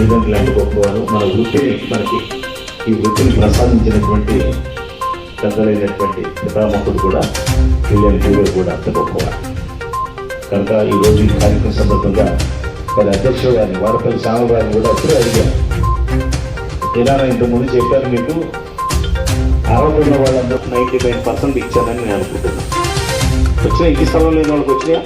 మన వృత్తిని మనకి ఈ వృత్తిని ప్రసాదించినటువంటి పెద్దలైనటువంటి పితామహుడు కూడా విలియం హీరో కూడా అంత గొప్పవాడు కనుక ఈరోజు ఈ కార్యక్రమం సందర్భంగా మరి అధ్యక్షుడు గారిని వారిపల్లి సామ గారిని కూడా ఎప్పుడూ అడిగాను ఏదైనా ఇంతకుముందు చెప్పాను మీకు అరవై ఉన్న వాళ్ళందరూ నైంటీ నైన్ పర్సెంట్ ఇచ్చానని నేను అనుకుంటున్నాను వచ్చిన ఇంటి స్థలం లేని వాళ్ళకి వచ్చినాయా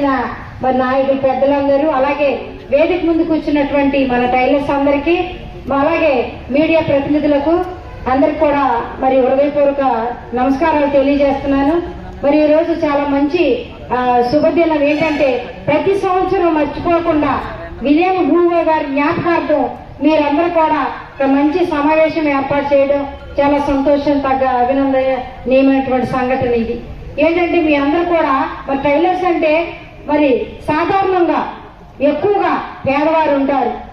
వచ్చిన మరి నాయకులు పెద్దలందరూ అలాగే వేదిక ముందు కూర్చున్నటువంటి మన టైలర్స్ అందరికీ అలాగే మీడియా ప్రతినిధులకు అందరికి కూడా మరి హృదయపూర్వక నమస్కారాలు తెలియజేస్తున్నాను. మరి ఈరోజు చాలా మంచి శుభదినం ఏంటంటే ప్రతి సంవత్సరం మర్చిపోకుండా విలియం హూవే గారి జ్ఞాపకార్థం మీరందరూ కూడా ఒక మంచి సమావేశం ఏర్పాటు చేయడం చాలా సంతోషం తగ్గ అభినందనీయమైనటువంటి సంఘటన ఇది. ఏంటంటే మీ అందరూ కూడా మరి టైలర్స్ అంటే మరి సాధారణంగా ఎక్కువగా పేదవారు ఉంటారు.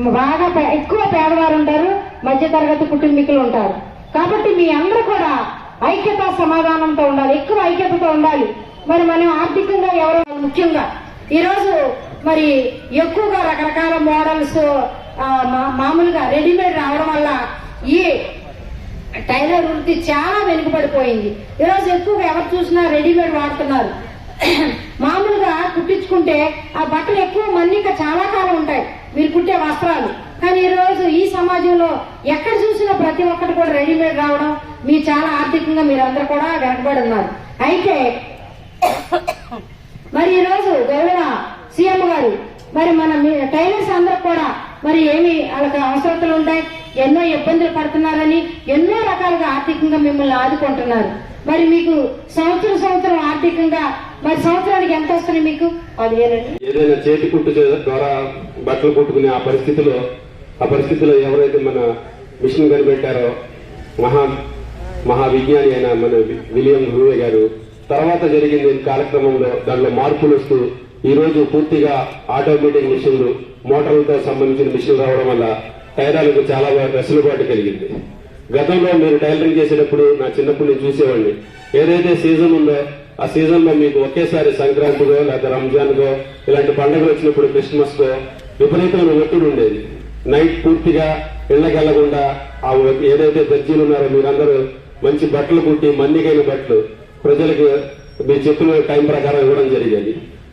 బాగా ఎక్కువ పేదవారు ఉంటారు మధ్యతరగతి కుటుంబీకులు ఉంటారు. కాబట్టి మీ అందరూ కూడా ఐక్యత సమాధానంతో ఉండాలి ఎక్కువ ఐక్యతతో ఉండాలి. మరి మనం ఆర్థికంగా ఎవరు ముఖ్యంగా. ఈరోజు మరి ఎక్కువగా రకరకాల మోడల్స్ మా- మామూలుగా రెడీమేడ్ రావడం వల్ల ఈ టైలర్ వృత్తి చాలా వెనుకబడిపోయింది. ఈరోజు ఎక్కువగా ఎవరు చూసినా రెడీమేడ్ వాడుతున్నారు. మామూలు కుట్టించుకుంటే ఆ బట్టలు ఎక్కువ మన్నిక చాలా కాలం ఉంటాయి. మీరు కుట్టే వస్త్రాలు. కానీ ఈ రోజు ఈ సమాజంలో ఎక్కడ చూసినా ప్రతి ఒక్కటి కూడా రెడీమేడ్ రావడం మీరు చాలా ఆర్థికంగా మీరందరూ కూడా వెనకబడి ఉన్నారు. అయితే మరి ఈ రోజు గౌరవ సీఎం గారు మరి మన మీ- టైలర్స్ అందరూ కూడా మరి ఏమి వాళ్ళకి అవసరతలు ఉంటాయి ఎన్నో ఇబ్బందులు పడుతున్నారని ఎన్నో రకాలుగా ఆర్థికంగా మిమ్మల్ని ఆదుకుంటున్నారు. మరి మీకు సంవత్సరం సంవత్సరం ఆర్థికంగా మరి సంవత్సరానికి ఎంత వస్తుంది మీకు? ఏదైనా చేతి కుట్టు ద్వారా బట్టలు కుట్టుకునే ఆ పరిస్థితిలో ఆ పరిస్థితిలో ఎవరైతే మన మిషన్ కనిపెట్టారో మహా మహా విజ్ఞాని అయిన మన విలియం హూవే గారు తర్వాత జరిగింది కార్యక్రమంలో దానిలో మార్పులు వస్తూ ఈ రోజు పూర్తిగా ఆటోమేటిక్ మిషన్లు మోటార్లతో సంబంధించిన మిషన్లు రావడం వల్ల టైరాలకు చాలా వెసులుబాటు కలిగింది. గతంలో మీరు టైలరింగ్ చేసేటప్పుడు నా చిన్నప్పుడు నేను చూసేవాడిని. ఏదైతే సీజన్ ఉందో ఆ సీజన్లో మీకు ఒకేసారి సంక్రాంతిగో లేకపోతే రంజాన్గో ఇలాంటి పండుగలు వచ్చినప్పుడు క్రిస్మస్ కో విపరీతమైన ఒత్తిడి ఉండేది. నైట్ పూర్తిగా ఇళ్ళకెళ్ళకుండా ఆ ఏదైతే దర్జీలు ఉన్నారో మీరందరూ మంచి బట్టలు కుట్టి మన్నికైన బట్టలు ప్రజలకు మీరు చెప్పిన టైం ప్రకారం ఇవ్వడం జరిగేది.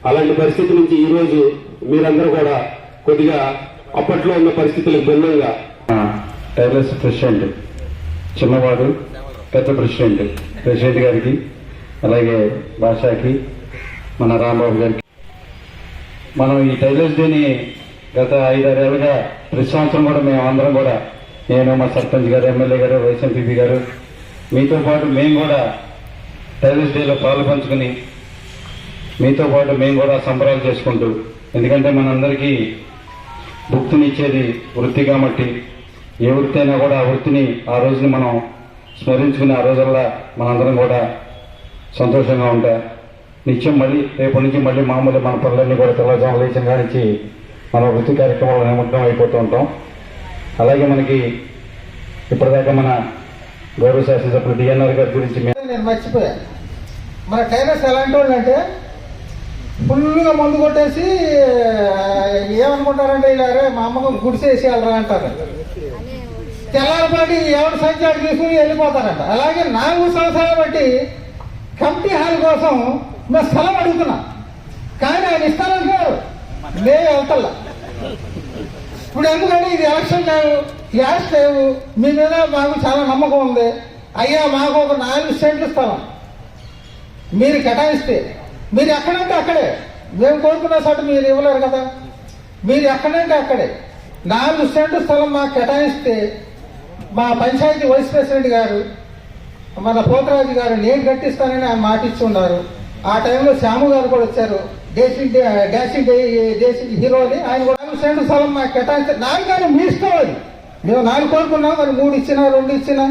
అలాంటి పరిస్థితి నుంచి ఈ రోజు మీరందరూ కూడా కొద్దిగా అప్పట్లో ఉన్న పరిస్థితులకు భిన్నంగా. టైలర్స్ ప్రెసిడెంట్ చిన్నవాడు పెద్ద ప్రెసిడెంట్ ప్రెసిడెంట్ గారికి అలాగే భాషాకి మన రాంబాబు గారికి. మనం ఈ టైలర్స్ డేని గత ఐదారేళ్ళుగా ప్రతి సంవత్సరం కూడా మేము అందరం కూడా నేను మా సర్పంచ్ గారు ఎమ్మెల్యే గారు వైఎస్ఎంపీపీ గారు మీతో పాటు మేము కూడా టైలర్స్ డేలో పాలు పంచుకుని మీతో పాటు మేము కూడా సంబరాలు చేసుకుంటూ ఎందుకంటే మనందరికీ భుక్తినిచ్చేది వృత్తి కాబట్టి ఏ వృత్తి అయినా కూడా ఆ వృత్తిని ఆ రోజుని మనం స్మరించుకుని ఆ రోజుల్లో మనందరం కూడా సంతోషంగా ఉంటా నిత్యం మళ్ళీ రేపటి నుంచి మళ్ళీ మామూలు మన పనులన్నీ కూడా తెల్లజాము లేచిన కానించి మన వృత్తి కార్యక్రమంలో నిమగ్నం అయిపోతూ ఉంటాం. అలాగే మనకి ఇప్పటిదాకా మన గౌరవ శాసనసభ్యులు డిఎన్ఆర్ గారి గురించి నేను మర్చిపోయా. మన టైలర్స్ ఎలాంటి వాళ్ళు అంటే ఫుల్గా మందు కొట్టేసి ఏమనుకుంటారంటే ఇలా మా అమ్మకు గుడిసేసి వెళ్ళరా అంటారు. తెల్లారిపాటి ఎవరి సంచాడు తీసుకుని వెళ్ళిపోతారట. అలాగే నాలుగు సంవత్సరాలు బట్టి కమిటీ హాల్ కోసం మేము స్థలం అడుగుతున్నాం. కానీ ఆయన ఇస్తానంటున్నారు మేము వెళ్తల్లా. ఇప్పుడు ఎందుకంటే ఇది ఎలక్షన్ లేవు గ్యాస్ లేవు మీ మీద మాకు చాలా నమ్మకం ఉంది. అయ్యా మాకు ఒక నాలుగు సెంట్లు స్థలం. మీరు కేటాయిస్తే మీరు ఎక్కడంటే అక్కడే. మేము కోరుకున్న చోట మీరు ఇవ్వలేరు కదా. మీరు ఎక్కడంటే అక్కడే. నాలుగు సెంట్లు స్థలం మాకు కేటాయిస్తే మా పంచాయతీ వైస్ ప్రెసిడెంట్ గారు మన పోతరాజు గారు నేను కట్టిస్తానని ఆయన మాట ఇచ్చి ఉన్నారు ఆ టైంలో శ్యాము గారు కూడా వచ్చారు. దేశింగ్ డే- డాషింగ్ దేశింగ్ హీరో అని. ఆయన కూడా నాలుగు స్థలం మాకు కేటాయించారు. నాకు కానీ మీ ఇష్టం అది. మేము నాలుగు కోరుకున్నాం మరి మూడు ఇచ్చినా రెండు ఇచ్చినా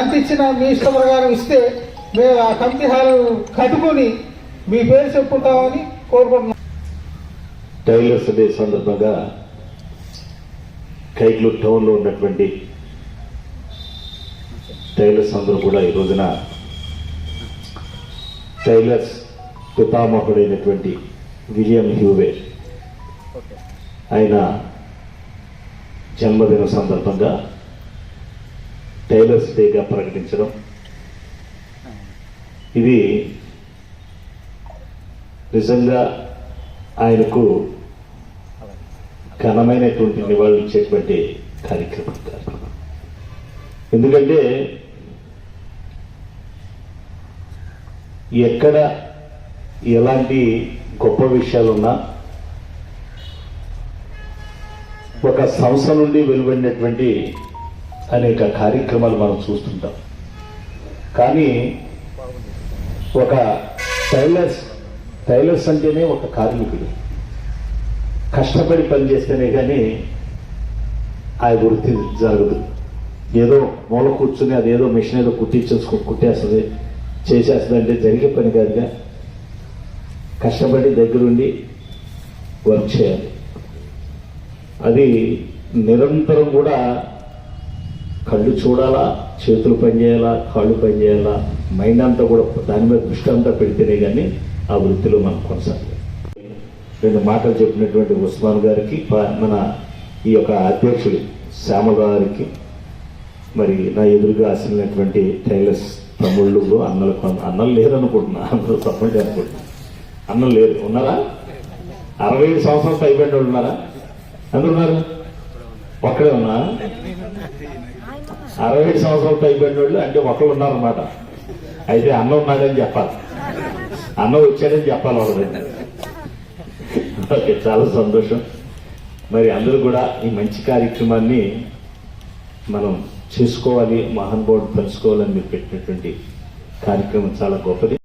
ఎంత ఇచ్చినా మీ ఇష్టం ప్రకారం ఇస్తే మేము ఆ కమిటీ హాల్ కట్టుకొని మీ పేరు చెప్పుకుంటామని కోరుకుంటున్నాం. టైలర్స్ డే సందర్భంగా కైక్లూరు టౌన్లో ఉన్నటువంటి టైలర్స్ అందరూ కూడా ఈ రోజున టైలర్స్ పితామహుడైనటువంటి విలియం హ్యూవే ఆయన జన్మదిన సందర్భంగా టైలర్స్ డేగా ప్రకటించడం. ఇది నిజంగా ఆయనకు ఘనమైనటువంటి నివాళులు ఇచ్చేటువంటి కార్యక్రమం ఎందుకంటే ఎక్కడ ఎలాంటి గొప్ప విషయాలున్నా ఒక సంస్థ నుండి వెలువడినటువంటి అనేక కార్యక్రమాలు మనం చూస్తుంటాం. కానీ ఒక టైలర్స్ టైలర్స్ అంటేనే ఒక కార్మికుడు. కష్టపడి పనిచేస్తేనే కానీ ఆ వృత్తి జరగదు. ఏదో మూల కూర్చుని అదేదో మిషన్ ఏదో కుట్టించేసుకో కుట్టేస్తుంది. చేసేస్తుందంటే జరిగే పని కాదుగా. కష్టపడి దగ్గరుండి వర్క్ చేయాలి. అది నిరంతరం కూడా కళ్ళు చూడాలా చేతులు పనిచేయాలా కాళ్ళు పనిచేయాలా మైండ్ అంతా కూడా దాని మీద దృష్టి అంతా పెడితేనే కానీ ఆ వృత్తిలో మనం కొనసాగలేదు రెండు మాటలు చెప్పినటువంటి ఉస్మాన్ గారికి మన ఈ యొక్క అధ్యక్షుడు శ్యామల గారికి మరి నా ఎదురుగా అసలినటువంటి టైలర్స్ తమ్ముళ్ళు అన్నలు అన్నలు లేరు అనుకుంటున్నా అందరూ తమ్ముళ్ళు అనుకుంటున్నా అన్నలు లేరు. ఉన్నారా? అరవై ఐదు సంవత్సరాలు అయిపోయిన వాళ్ళు ఉన్నారా? అందరు ఉన్నారు? ఒక్కడే ఉన్నా? అరవై ఐదు సంవత్సరాలు అయిపోయిన వాళ్ళు అంటే ఒకళ్ళు ఉన్నారన్నమాట. అయితే అన్న ఉన్నాడని చెప్పాలి. అన్న వచ్చాడని చెప్పాలి వాళ్ళ ఓకే చాలా సంతోషం. మరి అందరూ కూడా ఈ మంచి కార్యక్రమాన్ని మనం చేసుకోవాలి మహాన్ బోర్డు పంచుకోవాలని మీరు పెట్టినటువంటి కార్యక్రమం చాలా గొప్పది.